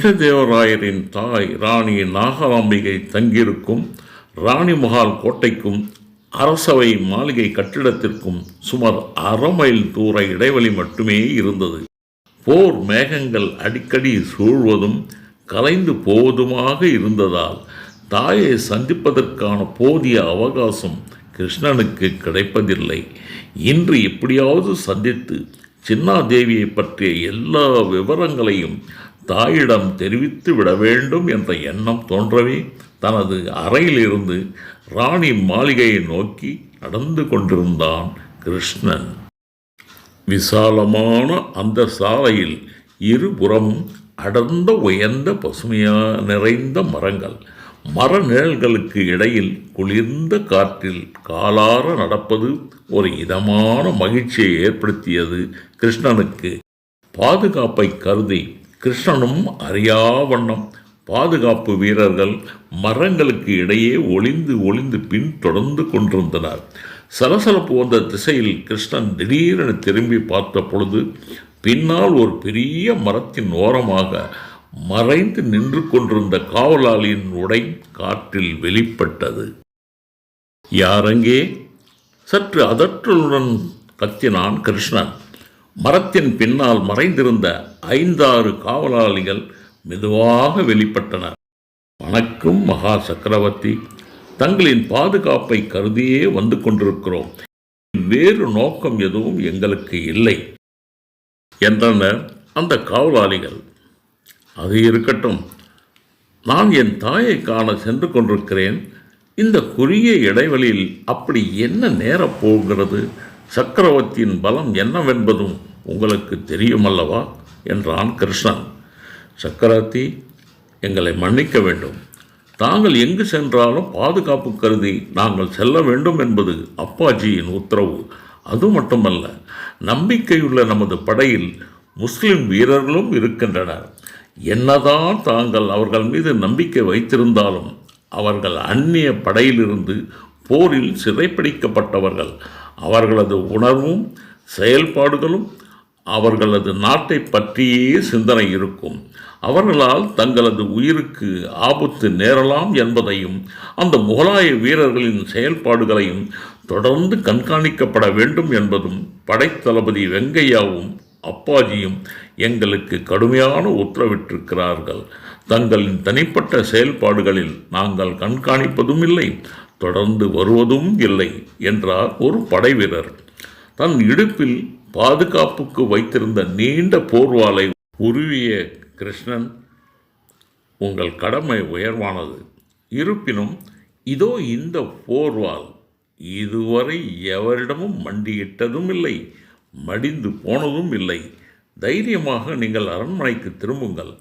கிருஷ்ணதேவராயரின் தாய் ராணி நாகராம்பிகை தங்கியிருக்கும் ராணிமஹால் கோட்டைக்கும் அரசவை மாளிகை கட்டிடத்திற்கும் சுமார் அரை மைல் தூர இடைவெளி மட்டுமே இருந்தது. போர் மேகங்கள் அடிக்கடி சூழ்வதும் கலைந்து போவதுமாக இருந்ததால் தாயை சந்திப்பதற்கான போதிய அவகாசம் கிருஷ்ணனுக்கு கிடைப்பதில்லை. இன்று எப்படியாவது சந்தித்து சின்னாதேவியை பற்றிய எல்லா விவரங்களையும் தாயிடம் தெரிவித்து விட வேண்டும் என்ற எண்ணம் தோன்றவே தனது அறையிலிருந்து ராணி மாளிகையை நோக்கி நடந்து கொண்டிருந்தான் கிருஷ்ணன். விசாலமான அந்த சாலையில் இருபுறமும் அடர்ந்த உயர்ந்த பசுமையா நிறைந்த மரங்கள் மர நிழல்களுக்கு இடையில் குளிர்ந்த காற்றில் காலார நடப்பது ஒரு இதமான மகிழ்ச்சியை ஏற்படுத்தியது கிருஷ்ணனுக்கு. பாதுகாப்பை கருதி கிருஷ்ணனும் அறியா வண்ணம். பாதுகாப்பு வீரர்கள் மரங்களுக்கு இடையே ஒளிந்து ஒளிந்து பின் தொடர்ந்து கொண்டிருந்தனர். சலசலப்பு வந்த திசையில் கிருஷ்ணன் திடீரென திரும்பி பார்த்த பொழுது பின்னால் ஒரு பெரிய மரத்தின் ஓரமாக மறைந்து நின்று கொண்டிருந்த காவலாளியின் உடை காற்றில் வெளிப்பட்டது. யாரங்கே சற்று அதற்றலுடன் கத்தினான் கிருஷ்ணன். மரத்தின் பின்னால் மறைந்திருந்த ஐந்தாறு காவலாளிகள் மெதுவாக வெளிப்பட்டனர். வணக்கம் மகா சக்கரவர்த்தி. தங்களின் பாதுகாப்பை கருதியே வந்து கொண்டிருக்கிறோம். வேறு நோக்கம் எதுவும் எங்களுக்கு இல்லை என்றனர் அந்த காவலாளிகள். அது இருக்கட்டும் நான் என் தாயை காண சென்று கொண்டிருக்கிறேன். இந்த குறுகிய இடைவெளியில் அப்படி என்ன நேரப் போகிறது? சக்கரவர்த்தியின் பலம் என்னவென்பதும் உங்களுக்கு தெரியுமல்லவா? என்றான் கிருஷ்ணன். சக்கரவர்த்தி எங்களை மன்னிக்க வேண்டும். தாங்கள் எங்கு சென்றாலும் பாதுகாப்பு கருதி நாங்கள் செல்ல வேண்டும் என்பது அப்பாஜியின் உத்தரவு. அது மட்டுமல்ல நம்பிக்கையுள்ள நமது படையில் முஸ்லிம் வீரர்களும் இருக்கின்றனர். என்னதான் தாங்கள் அவர்கள் மீது நம்பிக்கை வைத்திருந்தாலும் அவர்கள் அந்நிய படையிலிருந்து போரில் சிறைப்பிடிக்கப்பட்டவர்கள். அவர்களது உணர்வும் செயல்பாடுகளும் அவர்களது நாட்டை பற்றியே சிந்தனை இருக்கும். அவர்களால் தங்களது உயிருக்கு ஆபத்து நேரலாம் என்பதையும் அந்த முகலாய வீரர்களின் செயல்பாடுகளையும் தொடர்ந்து கண்காணிக்கப்பட வேண்டும் என்பதும் படைத்தளபதி வெங்கையாவும் அப்பாஜியும் எங்களுக்கு கடுமையான உத்தரவிட்டிருக்கிறார்கள். தங்களின் தனிப்பட்ட செயல்பாடுகளில் நாங்கள் கண்காணிப்பதும் இல்லை. தொடர்ந்து வருவதும் இல்லை என்றார் ஒரு படைவீரர். தன் இடுப்பில் பாதுகாப்புக்கு வைத்திருந்த நீண்ட போர்வாலை உருவிய கிருஷ்ணன் உங்கள் கடமை உயர்வானது. இருப்பினும் இதோ இந்த போர்வால் இதுவரை எவரிடமும் மண்டியிட்டதும் இல்லை மடிந்து போனதும் இல்லை. தைரியமாக நீங்கள் அரண்மனைக்கு திரும்புங்கள்.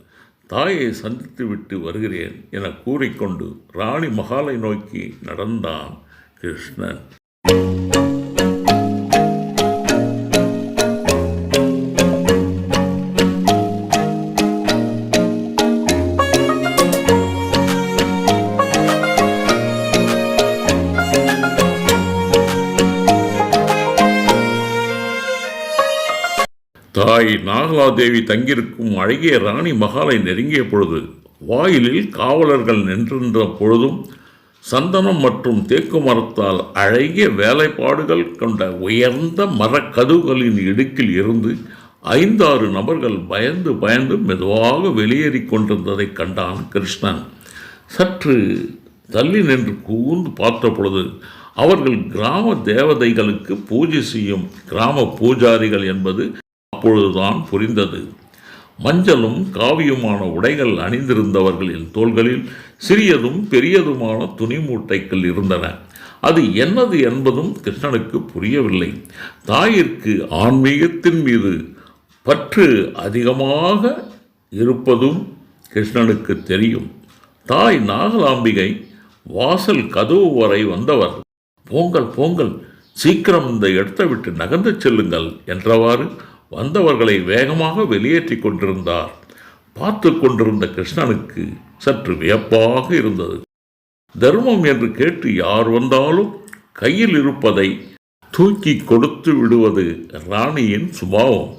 தாயை சந்தித்துவிட்டு வருகிறேன் என கூறிக்கொண்டு ராணி மகாலை நோக்கி நடந்தான் கிருஷ்ணன். தேவி தங்கியிருக்கும் அழகிய ராணி மகாலை நெருங்கிய பொழுது வாயிலில் காவலர்கள் நின்றிருந்த பொழுதும் சந்தனம் மற்றும் தேக்கு மரத்தால் அழகிய வேலைப்பாடுகள் கொண்ட உயர்ந்த மரக்கதுகளின் இடுக்கில் இருந்து ஐந்தாறு நபர்கள் பயந்து பயந்து மெதுவாக வெளியேறி கொண்டிருந்ததைக் கண்டான் கிருஷ்ணன். சற்று தள்ளி நின்று கூர்ந்து பார்த்த பொழுது அவர்கள் கிராம தேவதைகளுக்கு பூஜை செய்யும் கிராம பூஜாரிகள் என்பது அப்பொழுதுதான் புரிந்தது. மஞ்சளும் காவியுமான உடைகள் அணிந்திருந்தவர்களின் தோள்களில் சிறியதும் பெரியதுமான துணி மூட்டைகள் இருந்தன. அது என்னது என்பதும் கிருஷ்ணனுக்கு புரியவில்லை. தாயிற்கு ஆன்மீகத்தின் மீது பற்று அதிகமாக இருப்பதும் கிருஷ்ணனுக்கு தெரியும். தாய் நாகலாம்பிகை வாசல் கதவு வரை வந்தவர். போங்கள் போங்கள் சீக்கிரம் இந்த இடத்தை விட்டு நகர்ந்து செல்லுங்கள் என்றவாறு வந்தவர்களை வேகமாக வெளியேற்றி கொண்டிருந்தார். பார்த்து கொண்டிருந்த கிருஷ்ணனுக்கு சற்று வியப்பாக இருந்தது. தர்மம் என்று கேட்டு யார் வந்தாலும் கையில் இருப்பதை தூக்கி கொடுத்து விடுவது ராணியின் சுபாவம்.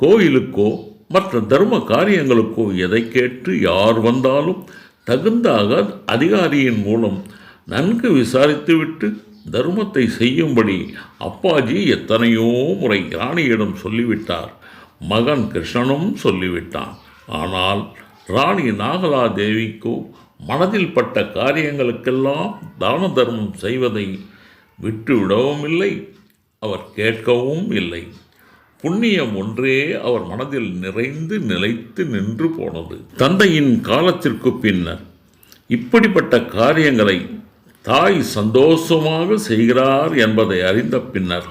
கோயிலுக்கோ மற்ற தர்ம காரியங்களுக்கோ எதை கேட்டு யார் வந்தாலும் தகுந்த அக- அதிகாரியின் மூலம் நன்கு விசாரித்துவிட்டு தர்மத்தை செய்யும்படி அப்பாஜி எத்தனையோ முறை ராணியிடம் சொல்லிவிட்டார். மகன் கிருஷ்ணனும் சொல்லிவிட்டான். ஆனால் ராணி நாகலா தேவிக்கோ மனதில் பட்ட காரியங்களுக்கெல்லாம் தான தர்மம் செய்வதை விட்டுவிடவும் இல்லை அவர் கேட்கவும் இல்லை. புண்ணியம் ஒன்றே அவர் மனதில் நிறைந்து நிலைத்து நின்று போனது. தந்தையின் காலத்திற்கு பின்னர் இப்படிப்பட்ட காரியங்களை தாய் சந்தோஷமாக செய்கிறார் என்பதை அறிந்த பின்னர்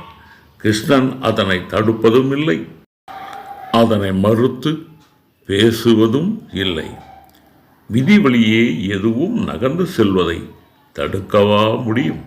கிருஷ்ணன் அதனை தடுப்பதும் இல்லை அதனை மறுத்து பேசுவதும் இல்லை. விதி வழியே எதுவும் நகர்ந்து செல்வதை தடுக்கவா முடியும்?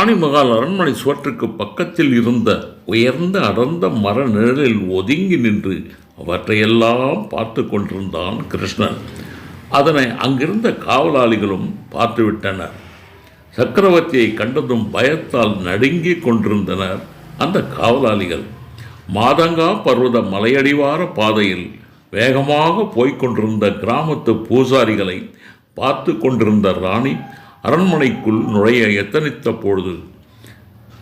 ராணிமகால் அரண்மனை சுவற்றுக்கு பக்கத்தில் இருந்த உயர்ந்த அடர்ந்த மர நிழலில் ஒதுங்கி நின்று அவற்றையெல்லாம் பார்த்து கொண்டிருந்தான் கிருஷ்ணன். அதனை அங்கிருந்த காவலாளிகளும் பார்த்துவிட்டனர். சக்கரவர்த்தியை கண்டதும் பயத்தால் நடுங்கிக் கொண்டிருந்தனர் அந்த காவலாளிகள். மாதங்கா பர்வத மலையடிவார பாதையில் வேகமாக போய்க் கொண்டிருந்த கிராமத்து பூசாரிகளை பார்த்து கொண்டிருந்த ராணி அரண்மனைக்குள் நுழைய எத்தனித்த பொழுது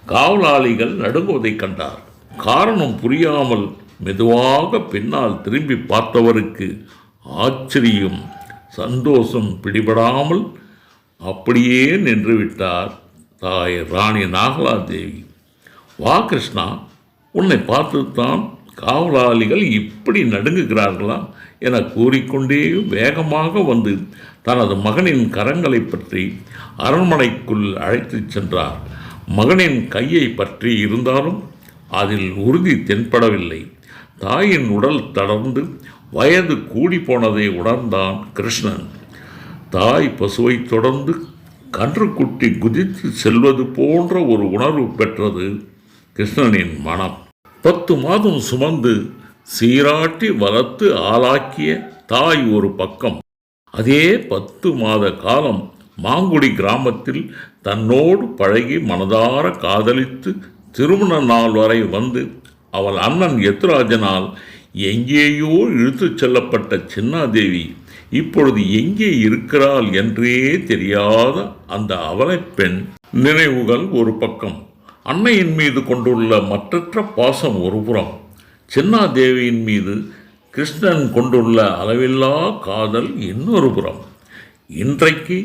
காவலாளிகள் நடுங்குவதைக் கண்டார். காரணம் புரியாமல் மெதுவாக பின்னால் திரும்பி பார்த்தவருக்கு ஆச்சரியம் சந்தோஷம் பிடிபடாமல் அப்படியே நின்றுவிட்டார் தாய் ராணி நாகலா தேவி வா கிருஷ்ணா உன்னை பார்த்துத்தான் காவலாளிகள் இப்படி நடுங்குகிறார்களா என கூறிக்கொண்டே வேகமாக வந்து தனது மகனின் கரங்களை பற்றி அரண்மனைக்குள் அழைத்துச் சென்றார். மகனின் கையை பற்றி இருந்தாலும் அதில் உறுதி தென்படவில்லை. தாயின் உடல் தளர்ந்து வயது கூடி போனதை உணர்ந்தான் கிருஷ்ணன். தாய் பசுவை தொடர்ந்து கன்றுக்குட்டி குதித்து செல்வது போன்ற ஒரு உணர்வு பெற்றது கிருஷ்ணனின் மனம். பத்து மாதம் சுமந்து சீராட்டி வளர்த்து ஆளாக்கிய தாய் ஒரு பக்கம் அதே பத்து மாத காலம் மாங்குடி கிராமத்தில் தன்னோடு பழகி மனதார காதலித்து திருமண நாள் வரை வந்து அவள் அண்ணன் எத்ராஜனால் எங்கேயோ இழுத்துச் செல்லப்பட்ட சின்னாதேவி இப்பொழுது எங்கே இருக்கிறாள் என்றே தெரியாத அந்த அவலைப் பெண் நினைவுகள் ஒரு பக்கம். அன்னையின் மீது கொண்டுள்ள மற்றற்ற பாசம் ஒருபுறம் சின்னாதேவியின் மீது கிருஷ்ணன் கொண்டுள்ள அளவில்லா காதல் இன்னொரு புறம். இன்றைக்கு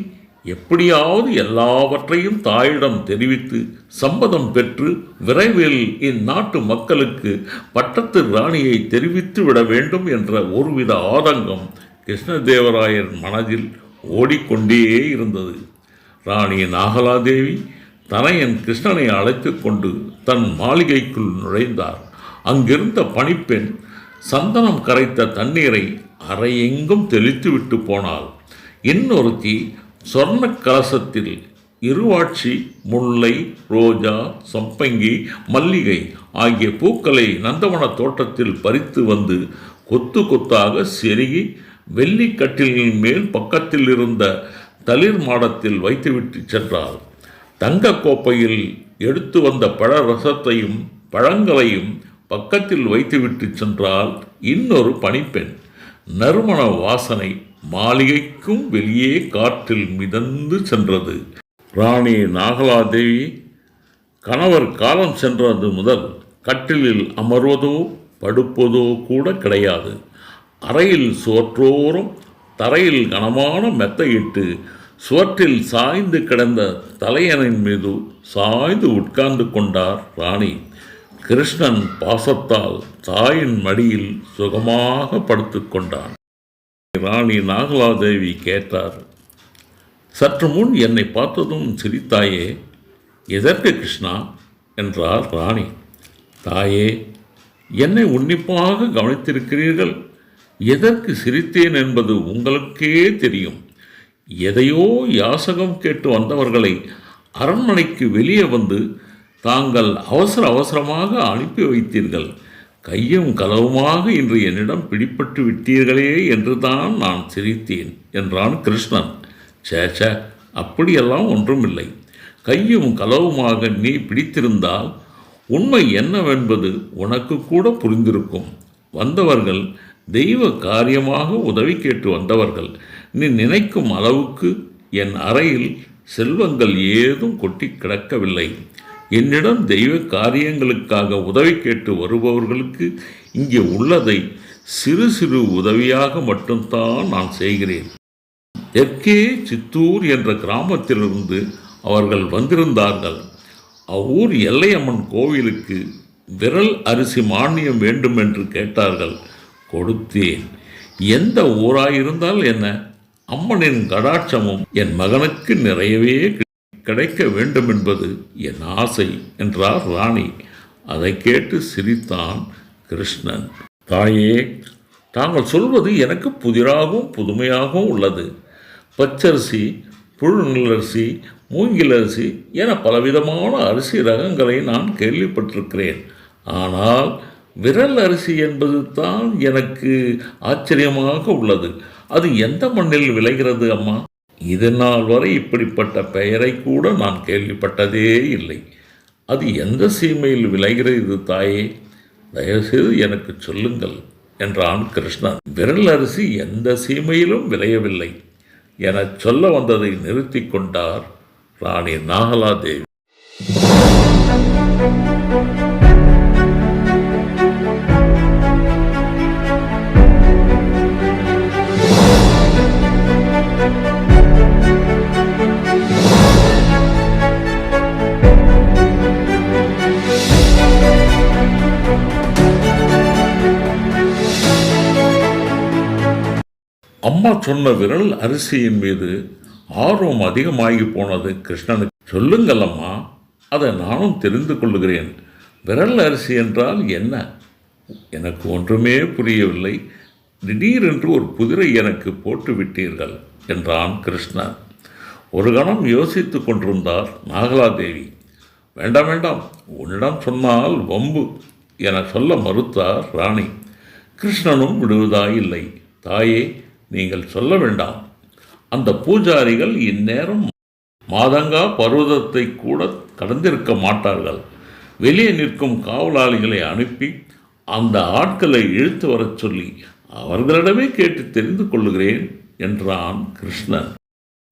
எப்படியாவது எல்லாவற்றையும் தாயிடம் தெரிவித்து சம்மதம் பெற்று விரைவில் இந்நாட்டு மக்களுக்கு பட்டத்து ராணியை தெரிவித்து விட வேண்டும் என்ற ஒருவித ஆதங்கம் கிருஷ்ணதேவராயர் மனதில் ஓடிக்கொண்டே இருந்தது. ராணி நாகலாதேவி தனையன் கிருஷ்ணனை அழைத்து கொண்டு தன் மாளிகைக்குள் நுழைந்தார். அங்கிருந்த பணிப்பெண் சந்தனம் கரைத்த தண்ணீரை அறையெங்கும் தெளித்துவிட்டு போனாள். இன்னொருத்தி சொர்ண கலசத்தில் இருவாட்சி முல்லை ரோஜா சம்பங்கி மல்லிகை ஆகிய பூக்களை நந்தவன தோட்டத்தில் பறித்து வந்து கொத்து கொத்தாக செருகி வெள்ளிக்கட்டிலின் மேல் பக்கத்தில் இருந்த தளிர் மாடத்தில் வைத்துவிட்டு சென்றாள். தங்க கோப்பையில் எடுத்து வந்த பழ ரசத்தையும் பழங்களையும் பக்கத்தில் வைத்துவிட்டு சென்றால் இன்னொரு பணிப்பெண் நறுமண வாசனை மாளிகைக்கும் வெளியே காற்றில் மிதந்து சென்றது. ராணி நாகலாதேவி கணவர் காலம் சென்றது முதல் கட்டிலில் அமர்வதோ படுப்பதோ கூட கிடையாது. அறையில் சுவற்றோறும் தரையில் கனமான மெத்தையிட்டு சுவற்றில் சாய்ந்து கிடந்த தலையணின் மீது சாய்ந்து உட்கார்ந்து கொண்டார் ராணி. கிருஷ்ணன் பாசத்தால் தாயின் மடியில் சுகமாக படுத்துக்கொண்டான் ராணி நாகலாதேவி கேட்டார் சற்று முன் என்னை பார்த்ததும் சிரித்தாயே எதற்கு கிருஷ்ணா? என்றார் ராணி. தாயே என்னை உன்னிப்பாக கவனித்திருக்கிறீர்கள். எதற்கு சிரித்தேன் என்பது உங்களுக்கே தெரியும். எதையோ யாசகம் கேட்டு வந்தவர்களை அரண்மனைக்கு வெளியே வந்து தாங்கள் அவசர அவசரமாக அனுப்பி வைத்தீர்கள். கையும் கலவுமாக இன்று என்னிடம் பிடிப்பட்டு விட்டீர்களே என்று தான் நான் சிரித்தேன் என்றான் கிருஷ்ணன். சேச்ச அப்படியெல்லாம் ஒன்றுமில்லை. கையும் கலவுமாக நீ பிடித்திருந்தால் உண்மை என்னவென்பது உனக்கு கூட புரிந்திருக்கும். வந்தவர்கள் தெய்வ காரியமாக உதவி கேட்டு வந்தவர்கள் நீ நினைக்கும் அளவுக்கு என் அறையில் செல்வங்கள் ஏதும் கொட்டி கிடக்கவில்லை. என்னிடம் தெய்வ காரியங்களுக்காக உதவி கேட்டு வருபவர்களுக்கு இங்கே உள்ளதை சிறு சிறு உதவியாக மட்டும்தான் நான் செய்கிறேன். தெற்கே சித்தூர் என்ற கிராமத்திலிருந்து அவர்கள் வந்திருந்தார்கள். அவ்வூர் எல்லையம்மன் கோவிலுக்கு விரல் அரிசி மானியம் வேண்டும் என்று கேட்டார்கள். கொடுத்தேன். எந்த ஊராயிருந்தால் என்ன? அம்மனின் கடாட்சமும் என் மகனுக்கு நிறையவே கிடைக்க வேண்டும் என்பது என் ஆசை என்றார் ராணி. அதை கேட்டு சிரித்தான் கிருஷ்ணன். தாயே தாங்கள் சொல்வது எனக்கு புதிராகவும் புதுமையாகவும் உள்ளது. பச்சரிசி புழுநிலரிசி மூங்கிலரிசி என பலவிதமான அரிசி ரகங்களை நான் கேள்விப்பட்டிருக்கிறேன். ஆனால் விரல் அரிசி என்பது தான் எனக்கு ஆச்சரியமாக உள்ளது. அது எந்த மண்ணில் விளைகிறது அம்மா? இது நாள் வரை இப்படிப்பட்ட பெயரை கூட நான் கேள்விப்பட்டதே இல்லை. அது எந்த சீமையில் விளைகிறது தாயே? தயவுசெய்து எனக்கு சொல்லுங்கள் என்றான் கிருஷ்ணன். விரல் அரிசி எந்த சீமையிலும் விளையவில்லை. எனச் சொல்ல வந்ததை நிறுத்திக் கொண்டார் ராணி நாகலாதேவி. அம்மா சொன்ன விரல் அரிசியின் மீது ஆர்வம் அதிகமாகி போனது கிருஷ்ணனுக்கு. சொல்லுங்கள் அம்மா அதை நானும் தெரிந்து கொள்கிறேன் விரல் அரிசி என்றால் என்ன? எனக்கு ஒன்றுமே புரியவில்லை. திடீரென்று ஒரு புதிரை எனக்கு போட்டு விட்டீர்கள் என்றான் கிருஷ்ணன். ஒரு கணம் யோசித்து கொண்டிருந்தார் நாகலாதேவி. வேண்டாம் வேண்டாம். உன்னிடம் சொன்னால் வம்பு என சொல்ல மறுத்தார் ராணி. கிருஷ்ணனும் விடுவதாயில்லை. தாயே நீங்கள் சொல்ல வேண்டாம். அந்த பூஜாரிகள் இந்நேரம் மாதங்கா பர்வதத்தை கூட கடந்திருக்க மாட்டார்கள். வெளியே நிற்கும் காவலாளிகளை அனுப்பி அந்த ஆட்களை இழுத்து வரச் சொல்லி அவர்களிடமே கேட்டு தெரிந்து கொள்ளுகிறேன் என்றான் கிருஷ்ணன்.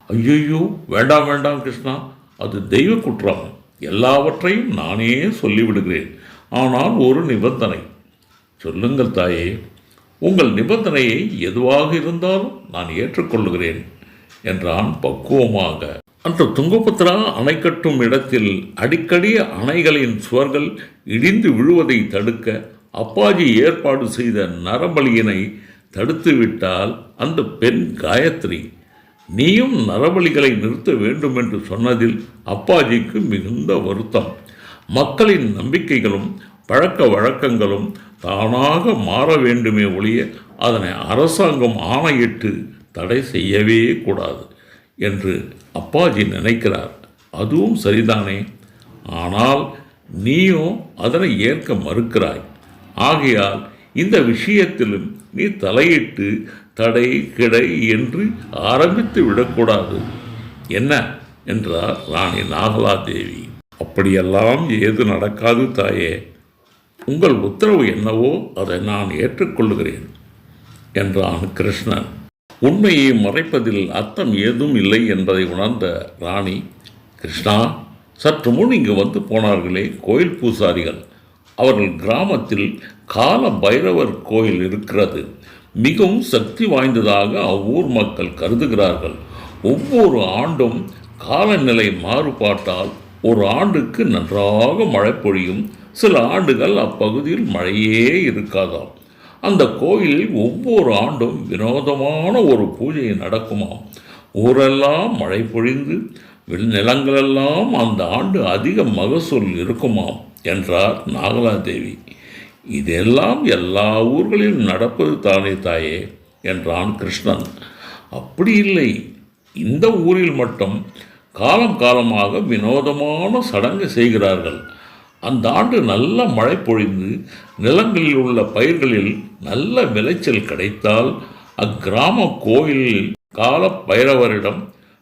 ஐயையோ வேண்டாம் வேண்டாம் கிருஷ்ணா அது தெய்வ குற்றம். எல்லாவற்றையும் நானே சொல்லிவிடுகிறேன். ஆனால் ஒரு நிபந்தனை. சொல்லுங்கள் தாயே. உங்கள் நிபந்தனையை எதுவாக இருந்தாலும் நான் ஏற்றுக்கொள்ளுகிறேன் என்றான் பக்குவமாக. அந்த துங்கபத்ரா அணை கட்டும் இடத்தில் அடிக்கடி அணைகளின் சுவர்கள் இடிந்து விழுவதை தடுக்க அப்பாஜி ஏற்பாடு செய்த நரபலியினை தடுத்துவிட்டால் அந்த பெண் காயத்ரி. நீயும் நரபலிகளை நிறுத்த வேண்டும் என்று சொன்னதில் அப்பாஜிக்கு மிகுந்த வருத்தம். மக்களின் நம்பிக்கைகளும் பழக்க வழக்கங்களும் தானாக மாற வேண்டுமே ஒழிய அதனை அரசாங்கம் ஆணையிட்டு தடை செய்யவே கூடாது என்று அப்பாஜி நினைக்கிறார். அதுவும் சரிதானே? ஆனால் நீயும் அதனை ஏற்க மறுக்கிறாய். ஆகையால் இந்த விஷயத்திலும் நீ தலையிட்டு தடை கிடை என்று ஆரம்பித்து விடக்கூடாது. என்ன? என்றார் ராணி நாகலா தேவி அப்படியெல்லாம் ஏது நடக்காது தாயே. உங்கள் உத்தரவு என்னவோ அதை நான் ஏற்றுக்கொள்ளுகிறேன் என்றான் கிருஷ்ணன். உண்மையை மறைப்பதில் அர்த்தம் ஏதும் இல்லை என்பதை உணர்ந்த ராணி கிருஷ்ணா சற்று முன் இங்கு வந்து போனார்களே கோயில் பூசாரிகள். அவர்கள் கிராமத்தில் கால பைரவர் கோயில் இருக்கிறது. மிகவும் சக்தி வாய்ந்ததாக அவ்வூர் மக்கள் கருதுகிறார்கள். ஒவ்வொரு ஆண்டும் காலநிலை மாறுபாட்டால் ஒரு ஆண்டுக்கு நன்றாக மழை பொழியும் சில ஆண்டுகள் அப்பகுதியில் மழையே இருக்காதாம். அந்த கோயிலில் ஒவ்வொரு ஆண்டும் வினோதமான ஒரு பூஜை நடக்குமாம். ஊரெல்லாம் மழை பொழிந்து நிலங்களெல்லாம் அந்த ஆண்டு அதிக மகசூல் இருக்குமாம் என்றார் நாகலாதேவி. இதெல்லாம் எல்லா ஊர்களிலும் நடப்பது தானே தாயே என்றான் கிருஷ்ணன். அப்படி இல்லை. இந்த ஊரில் மட்டும் காலம் காலமாக வினோதமான சடங்கு செய்கிறார்கள். அந்த ஆண்டு நல்ல மழை பொழிந்து நிலங்களில் உள்ள பயிர்களில் நல்ல விளைச்சல் கிடைத்தால் அக்கிராம கோயிலில் கால பைரவரிடம்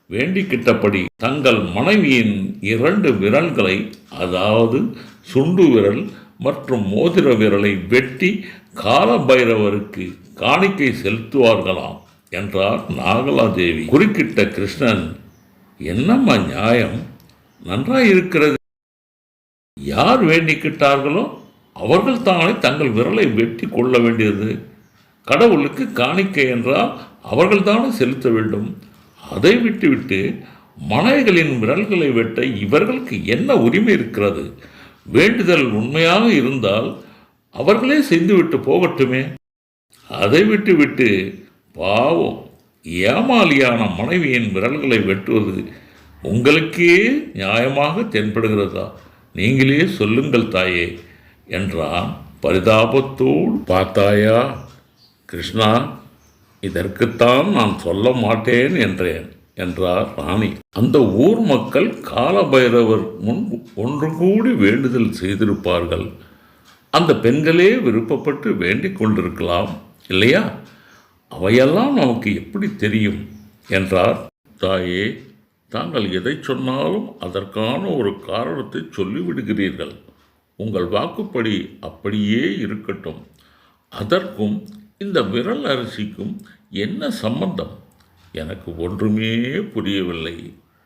வேண்டிக்கிட்டபடி தங்கள் மனைவியின் இரண்டு விரல்களை அதாவது சுண்டு விரல் மற்றும் மோதிர விரலை வெட்டி கால பைரவருக்கு காணிக்கை செலுத்துவார்களாம் என்றார் நாகலாதேவி. குறுக்கிட்ட கிருஷ்ணன் என்னம்மா நியாயம்? நன்றாயிருக்கிறது. யார் வேண்டிக்கிட்டார்களோ அவர்கள் தானே தங்கள் விரலை வெட்டி கொள்ள வேண்டியது. கடவுளுக்கு காணிக்கை என்றால் அவர்கள் தானே செலுத்த வேண்டும். அதை விட்டுவிட்டு மனைகளின் விரல்களை வெட்ட இவர்களுக்கு என்ன உரிமை இருக்கிறது? வேண்டுதல் உண்மையாக இருந்தால் அவர்களே செய்துவிட்டு போகட்டுமே. அதை விட்டுவிட்டு பாவம் ஏமாலியான மனைவியின் விரல்களை வெட்டுவது உங்களுக்கே நியாயமாக தென்படுகிறதா? நீங்களே சொல்லுங்கள் தாயே என்றான் பரிதாபத்தோடு. பார்த்தாயா கிருஷ்ணா இதற்குத்தான் நான் சொல்ல மாட்டேன் என்றேன் என்றார் ராணி. அந்த ஊர் மக்கள் காலபைரவர் முன் ஒன்று கூடி வேண்டுதல் செய்திருப்பார்கள். அந்த பெண்களே விருப்பப்பட்டு வேண்டிக் கொண்டிருக்கலாம் இல்லையா? அவையெல்லாம் நமக்கு எப்படி தெரியும் என்றார் தாயே. தாங்கள் எதை சொன்னாலும் அதற்கான ஒரு காரணத்தை சொல்லிவிடுகிறீர்கள். உங்கள் வாக்குப்படி அப்படியே இருக்கட்டும். அதற்கும் இந்த விரல் அரிசிக்கும் என்ன சம்பந்தம்? எனக்கு ஒன்றுமே புரியவில்லை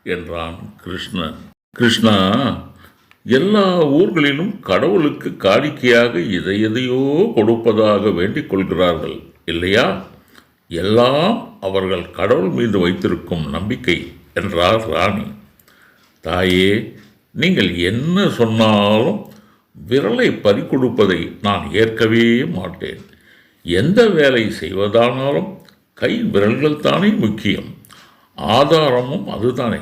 என்றான் கிருஷ்ணன். கிருஷ்ணா எல்லா ஊர்களிலும் கடவுளுக்கு காணிக்கையாக எதை எதையோ கொடுப்பதாக வேண்டிக் கொள்கிறார்கள் இல்லையா? எல்லாம் அவர்கள் கடவுள் மீது வைத்திருக்கும் நம்பிக்கை. என்றார் ராணி. தாயே நீங்கள் என்ன சொன்னாலும் விரலை பறிக்கொடுப்பதை நான் ஏற்கவே மாட்டேன். எந்த வேலை செய்வதானாலும் கை விரல்கள் தானே முக்கியம். ஆதாரமும் அதுதானே.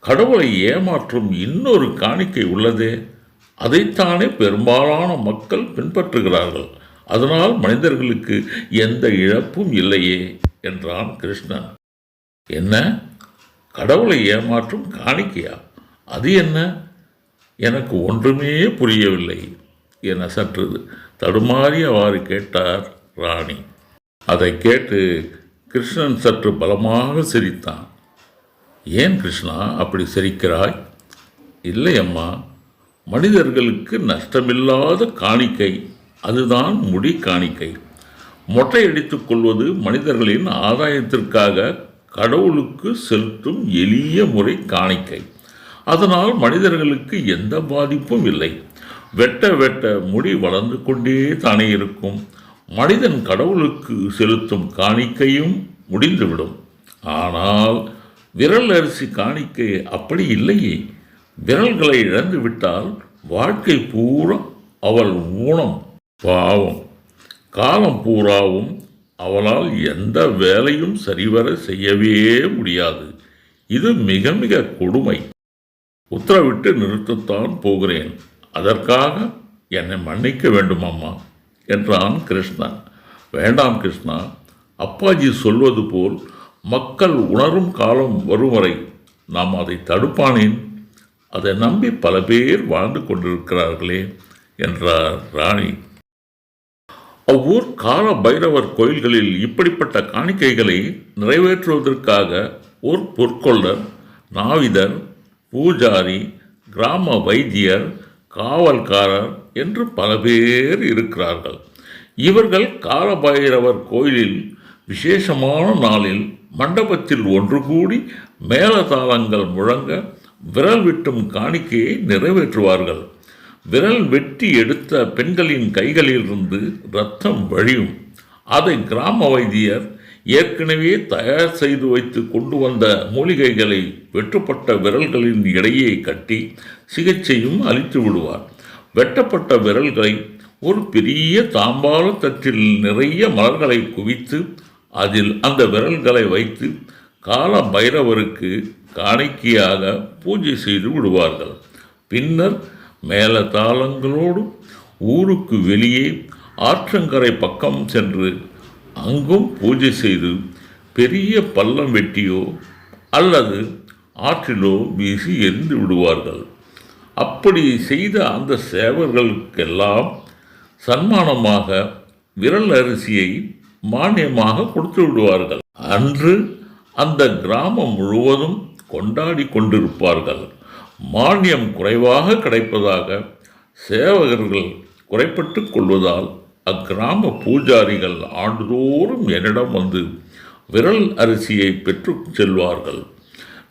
கடவுளை ஏமாற்றும் இன்னொரு காணிக்கை உள்ளதே. அதைத்தானே பெரும்பாலான மக்கள் பின்பற்றுகிறார்கள். அதனால் மனிதர்களுக்கு எந்த இழப்பும் இல்லையே என்றான் கிருஷ்ணன். என்ன? கடவுளை ஏமாற்றும் காணிக்கையா? அது என்ன? எனக்கு ஒன்றுமே புரியவில்லை என சற்று தடுமாறியவாறு கேட்டார் ராணி. அதை கேட்டு கிருஷ்ணன் சற்று பலமாக சிரித்தான். ஏன் கிருஷ்ணா அப்படி சிரிக்கிறாய்? இல்லை அம்மா மனிதர்களுக்கு நஷ்டமில்லாத காணிக்கை. அதுதான் முடி காணிக்கை. மொட்டை அடித்துக் கொள்வது மனிதர்களின் ஆதாயத்திற்காக கடவுளுக்கு செலுத்தும் எளிய முறை காணிக்கை. அதனால் மனிதர்களுக்கு எந்த பாதிப்பும் இல்லை. வெட்ட வெட்ட முடி வளர்ந்து கொண்டே தானே இருக்கும். மனிதன் கடவுளுக்கு செலுத்தும் காணிக்கையும் முடிந்துவிடும். ஆனால் விரல் அரிசி காணிக்கை அப்படி இல்லையே. விரல்களை இழந்து விட்டால் வாழ்க்கை பூரா அவள் ஊனம் பாவம். காலம் பூராவும் அவளால் எந்த வேலையும் சரிவர செய்யவே முடியாது. இது மிக மிக கொடுமை. உத்தரவிட்டு நிறுத்தத்தான் போகிறேன். அதற்காக என்னை மன்னிக்க வேண்டும் அம்மா என்றான் கிருஷ்ணன். வேண்டாம் கிருஷ்ணா அப்பாஜி சொல்வது போல் மக்கள் உணரும் காலம் வரும் வரை நாம் அதை தடுப்பானேன்? அதை நம்பி பல பேர் வாழ்ந்து கொண்டிருக்கிறார்களே என்றார் ராணி. அவ்வூர் கால பைரவர் கோயில்களில் இப்படிப்பட்ட காணிக்கைகளை நிறைவேற்றுவதற்காக ஒரு பொற்கொள்ளர் நாவிதர் பூஜாரி கிராம வைத்தியர் காவல்காரர் என்று பல பேர் இருக்கிறார்கள். இவர்கள் காலபைரவர் கோயிலில் விசேஷமான நாளில் மண்டபத்தில் ஒன்று கூடி மேலதாளங்கள் முழங்க விரல் விட்டும் காணிக்கையை நிறைவேற்றுவார்கள். விரல் வெட்டி எடுத்த பெண்களின் கைகளிலிருந்து ரத்தம் வழியும். அதை கிராம வைத்தியர் ஏற்கனவே தயார் செய்து வைத்து கொண்டு வந்த மூலிகைகளை வெட்டப்பட்ட விரல்களின் இடையே கட்டி சிகிச்சையும் அளித்து விடுவார். வெட்டப்பட்ட விரல்களை ஒரு பெரிய தாம்பால தட்டில் நிறைய மலர்களை குவித்து அதில் அந்த விரல்களை வைத்து கால பைரவருக்கு காணிக்கையாக பூஜை செய்து விடுவார்கள். பின்னர் மேலதாளங்களோடு ஊருக்கு வெளியே ஆற்றங்கரை பக்கம் சென்று அங்கும் பூஜை செய்து பெரிய பள்ளம் வெட்டியோ அல்லது ஆற்றிலோ வீசி எரிந்து விடுவார்கள். அப்படி செய்த அந்த சேவர்களுக்கெல்லாம் சன்மானமாக விரல் அரிசியை மானியமாக கொடுத்து விடுவார்கள். அன்று அந்த கிராமம் முழுவதும் கொண்டாடி கொண்டிருப்பார்கள். மானியம் குறைவாக கிடைப்பதாக சேவகர்கள் குறைப்பட்டு கொள்வதால் அக்கிராம பூஜாரிகள் ஆண்டுதோறும் என்னிடம் வந்து விரல் அரிசியை பெற்று செல்வார்கள்.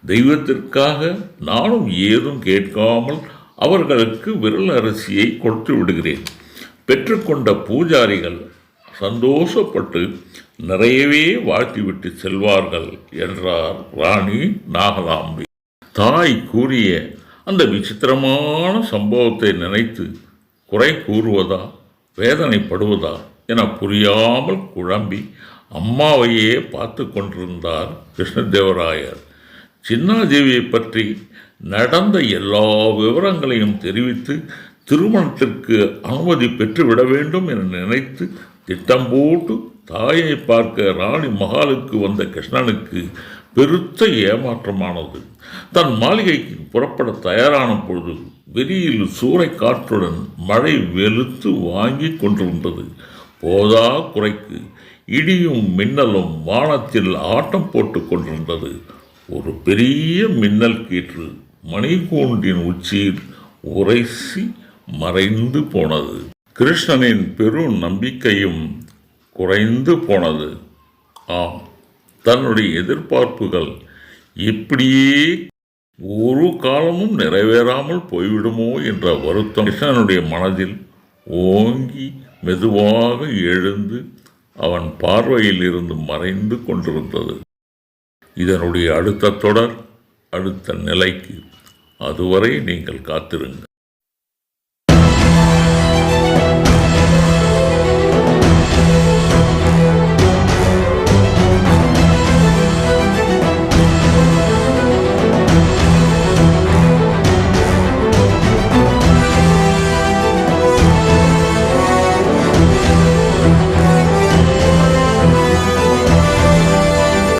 தெய்வத்திற்காக நானும் ஏதும் கேட்காமல் அவர்களுக்கு விரல் அரிசியை கொடுத்து விடுகிறேன். பெற்றுக்கொண்ட பூஜாரிகள் சந்தோஷப்பட்டு நிறையவே வாழ்த்திவிட்டு செல்வார்கள் என்றார் ராணி நாகலாம்பி. தாய் கூறிய அந்த விசித்திரமான சம்பவத்தை நினைத்து குறை கூறுவதா வேதனைப்படுவதா என புரியாமல் குழம்பி அம்மாவையே பார்த்து கொண்டிருந்தார் கிருஷ்ணதேவராயர். சின்னாதேவியை பற்றி நடந்த எல்லா விவரங்களையும் தெரிவித்து திருமணத்திற்கு அனுமதி பெற்றுவிட வேண்டும் என நினைத்து திட்டம் போட்டு தாயை பார்க்க ராணி மகாலுக்கு வந்த கிருஷ்ணனுக்கு பெருத்த ஏமாற்றமானது. தன் மாளிகைக்கு புறப்பட தயாரான பொழுது வெளியில் சூறை காற்றுடன் மழை வெளுத்து வாங்கி கொண்டிருந்தது. போதா குறைக்கு இடியும் மின்னலும் வானத்தில் ஆட்டம் போட்டு கொண்டிருந்தது. ஒரு பெரிய மின்னல் கீற்று மணிகூண்டின் உச்சியில் உரைசி மறைந்து போனது. கிருஷ்ணனின் பெரும் நம்பிக்கையும் குறைந்து போனது. ஆம் தன்னுடைய எதிர்பார்ப்புகள் இப்படியே ஒரு காலமும் நிறைவேறாமல் போய்விடுமோ என்ற வருத்தம் கிருஷ்ணனுடைய மனதில் ஓங்கி மெதுவாக எழுந்து அவன் பார்வையில் இருந்து மறைந்து கொண்டிருந்தது. இதனுடைய அடுத்த தொடர் அடுத்த நிலைக்கு அதுவரை நீங்கள் காத்திருங்கள்.